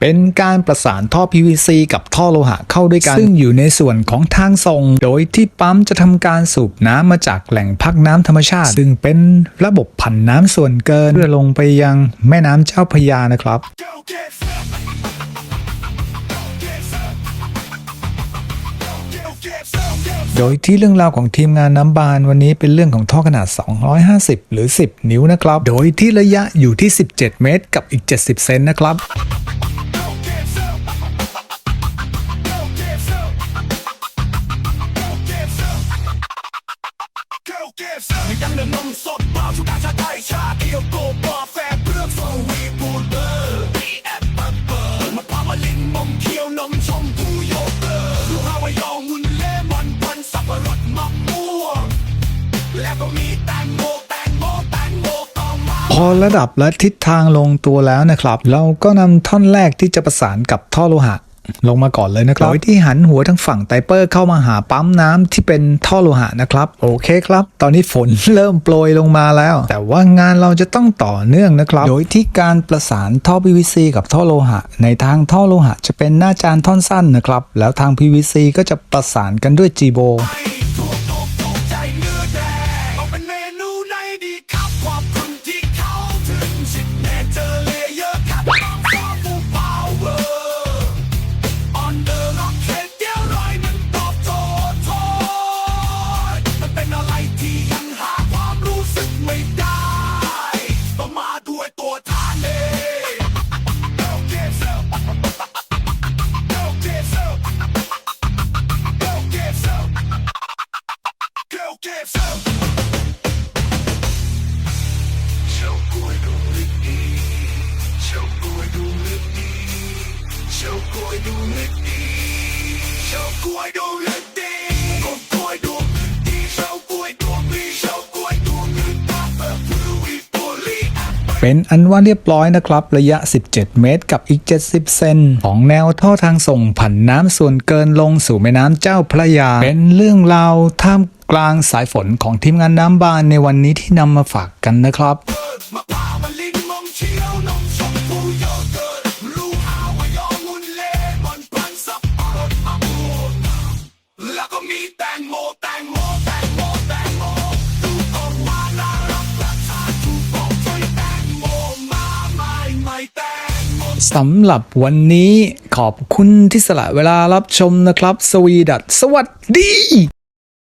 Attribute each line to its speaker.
Speaker 1: เป็นการประสานท่อ PVC กับท่อโลหะเข้าด้วยกัน ซึ่งอยู่ในส่วนของทางส่ง โดยที่ปั๊มจะทำการสูบน้ำมาจากแหล่งพักน้ำธรรมชาติ ซึ่งเป็นระบบผันน้ำส่วนเกิน เพื่อลงไปยังแม่น้ำเจ้าพระยานะครับโดยที่เรื่องราวของทีมงานน้ำบานวันนี้เป็นเรื่องของท่อขนาด 250 หรือ 10 นิ้วนะครับ โดยที่ระยะอยู่ที่ 17 เมตร กับอีก 70 เซนนะครับ
Speaker 2: พอระ
Speaker 1: ดับและทิศทางลงตัวแล้วนะครับ เราก็นำท่อนแรกที่จะประสานกับท่อโลหะลงมาก่อนเลยนะครับโดยที่หันหัวทางฝั่งไตเปอร์เข้ามาหาปั๊มน้ำที่เป็นท่อโลหะนะครับ โอเคครับ ตอนนี้ฝนเริ่มโปรยลงมาแล้ว แต่ว่างานเราจะต้องต่อเนื่องนะครับ โดยที่การประสานท่อ PVC กับท่อโลหะ ในทางท่อโลหะจะเป็นหน้าจานท่อนสั้นนะครับ แล้วทาง PVC ก็จะประสานกันด้วย G b o
Speaker 2: เป็นอันว่าเรี
Speaker 1: ยบร้อยนะครับ ระยะ 17 เมตรกับอีก 70 เซนของแนวท่อทางส่งผันน้ำส่วนเกินลงสู่แม่น้ำเจ้าพระยา เป็นเรื่องราวท่าม กลางสายฝนของทีมงานน้ำบานในวันนี้ที่นำมาฝากกันนะครับ
Speaker 2: มะพร้าวมะลินนมเชียวนมชมพูโยเกิร์ตลูกฮาวายองมุนเลมอนพันสับปะรดมะม่วงแล้วก็มีแตงโมแตงโมแตงโมแตงโมดูออกมาน่ารักราคาถูกบอกช่แตงโมมาไม่ไม่แตงโม
Speaker 1: สำหรับวันนี้ขอบคุณที่สละเวลารับชมนะครับ สวีดัตสวัสดี